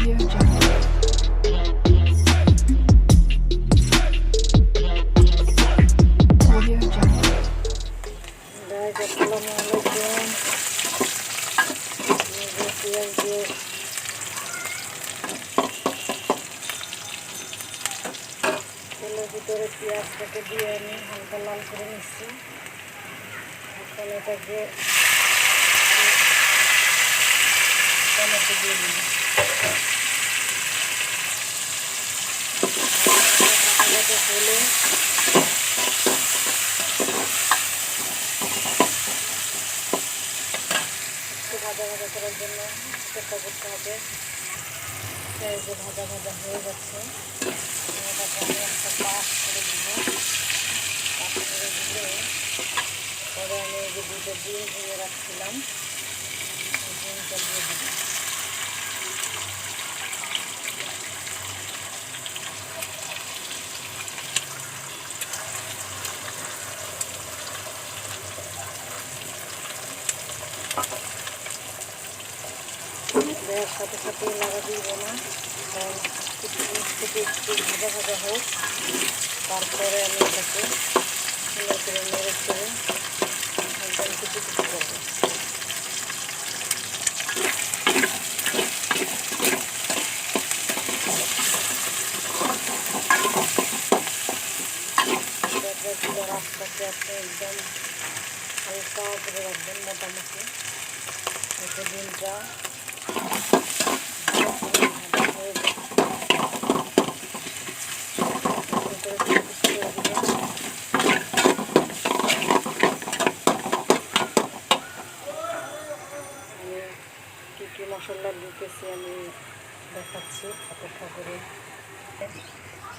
Audio Jungle. Audio Jungle. Guys আসসালামু আলাইকুম নিজে পেঁয়াজ দিয়ে তেলের ভিতরে পেঁয়াজটাকে দিয়ে আমি হালকা লাল করে নিচ্ছি এখন এটাকে টমেটো দিয়ে দিই হলে একটু ভাজা ভাজা করার জন্য চেষ্টা করতে হবে। যে ভাজা ভাজা হয়ে এটাকে আমি একটা করে দিব পাশ করে পরে আমি যে দুটো রাখছিলাম। সাথে সাথে লাগা দিব না। কারণ থেকে একটু ভাজা ভাজা হোক। তারপরে আমি এটাকে সুন্দর করে কিছু করব রাস্তাকে আপনি একদম হালকা করে রাখবেন মোটামুটি। কী মশলা দিতেছি আমি দেখাচ্ছি, অপেক্ষা করে।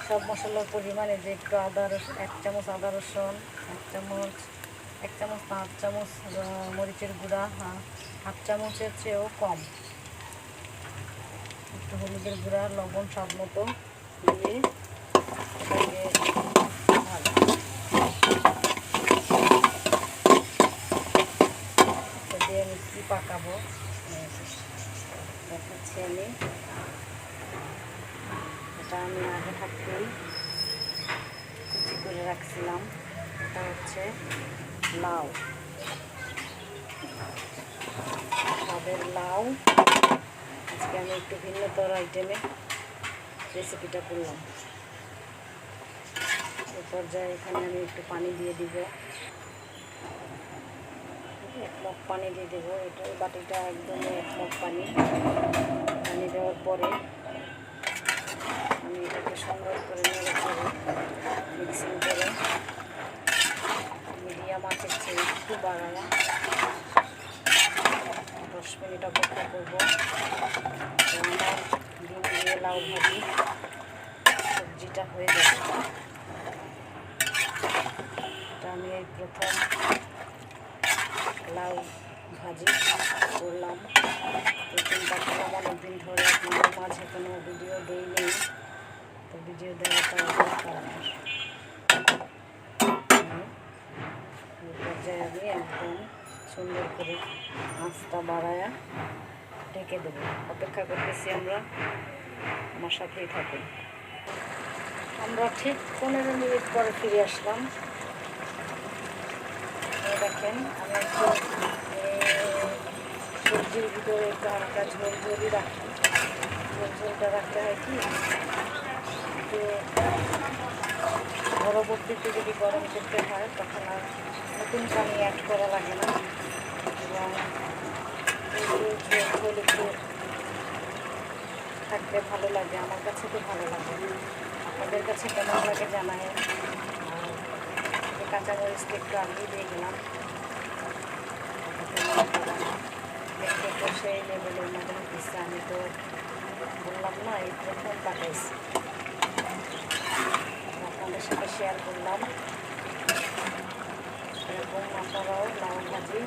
সব মশলার পরিমাণে যে একটু আদা রসুন এক চামচ আদা রসুন এক চামচ এক চামচ হাফ চামচ মরিচের গুঁড়া হাফ চামচের চেয়েও কম। একটু হলুদের গুঁড়া, লবণ স্বাদ মতো দিয়ে পাকাবো। দেখাচ্ছি আমি। আমি আগে থাকতেই কুচি করে রাখছিলাম। এটা হচ্ছে লাউ। লাউ। আজকে আমি একটু ভিন্নতর আইটেমে রেসিপিটা করলাম। এ পর্যায়ে এখানে আমি একটু পানি দিয়ে দিব। এক মগ পানি দিয়ে দেবো। এটা বাটিটা একদমই এক মগ পানি। পানি দেওয়ার পরে আমি এটাকে সুন্দর করে নেড়ে চেড়ে মিক্সিং করে। মিডিয়াম চেয়ে একটু বাড়ায় দশ মিনিট অপেক্ষা করব। আমার ডিম দিয়ে লাউ ভাজি, সবজিটা হয়ে যাবে আমি এই প্রথম লাউ ভাজি করলাম। এই চিন্তা করলাম অনেকদিন ধরে আপনাদের মাঝে কোনো ভিডিও দেই নেই। তো ভিডিও দেওয়াটা দরকার আমার এই পর্যায়ে আমি একদম সুন্দর করে আঁচটা বাড়ায়া ঢেকে দেবো। অপেক্ষা করতেছি আমরা আমার সাথেই থাকুন। আমরা ঠিক পনেরো মিনিট পরে ফিরে আসলাম। দেখেন, আমি একটু সবজির ভিতরে একটু হালকা ঝোল, ঝোলই রাখি। ঝোল, ঝোলটা রাখতে হয় কি? একটু পরবর্তীতে যদি গরম করতে হয়, তখন আর নতুন পানি অ্যাড করা লাগে না। থাকলে ভালো লাগে, আমার কাছে তো ভালো লাগে। আপনাদের কাছে কেমন লাগে জানায়? কাঁচামরিচটা একটু আগেই দিয়ে গেলাম দেখতে তো সেই লেভেলের মধ্যে দিচ্ছে, আমি তো বললাম না, এই প্রথম পাঠাইছি আপনাদের সাথে শেয়ার করলাম। এরকম আপনারাও লাউ ভাজি